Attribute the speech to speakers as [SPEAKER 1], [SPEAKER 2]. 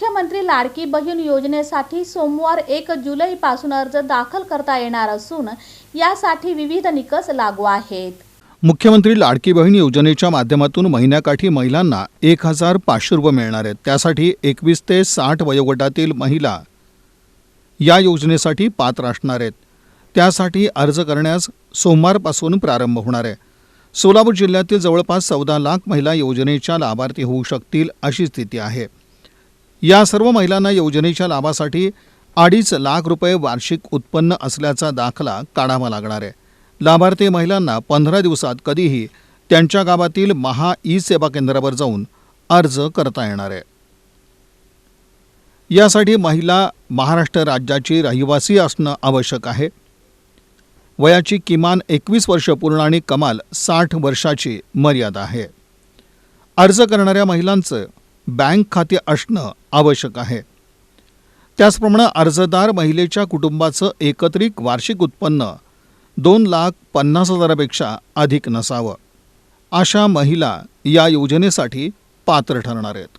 [SPEAKER 1] मुख्यमंत्री लाडकी बहीण योजनेसाठी सोमवार एक जुलैपासून अर्ज दाखल करता येणार असून यासाठी विविध निकष लागू आहेत.
[SPEAKER 2] मुख्यमंत्री लाडकी बहीण योजनेच्या माध्यमातून महिन्याकाठी महिलांना एक हजार पाचशे रुपये मिळणार आहेत. त्यासाठी एकवीस ते साठ वयोगटातील महिला या योजनेसाठी पात्र असणार आहेत. त्यासाठी अर्ज करण्यास सोमवारपासून प्रारंभ होणार आहे. सोलापूर जिल्ह्यातील जवळपास चौदा लाख महिला योजनेच्या लाभार्थी होऊ शकतील अशी स्थिती आहे. या सर्व महिलांना योजनेच्या लाभासाठी अडीच लाख रुपये वार्षिक उत्पन्न असल्याचा दाखला काढावा लागणार आहे. लाभार्थी महिलांना पंधरा दिवसात कधीही त्यांच्या गावातील महा ई सेवा केंद्रावर जाऊन अर्ज करता येणार आहे. यासाठी महिला महाराष्ट्र राज्याची रहिवासी असणं आवश्यक आहे. वयाची किमान एकवीस वर्ष पूर्ण आणि कमाल साठ वर्षाची मर्यादा आहे. अर्ज करणाऱ्या महिलांचं बँक खाते असणं आवश्यक आहे. त्याचप्रमाणे अर्जदार महिलेच्या कुटुंबाचं एकत्रित वार्षिक उत्पन्न दोन लाख पन्नास हजारापेक्षा अधिक नसावं. अशा महिला या योजनेसाठी पात्र ठरणार आहेत.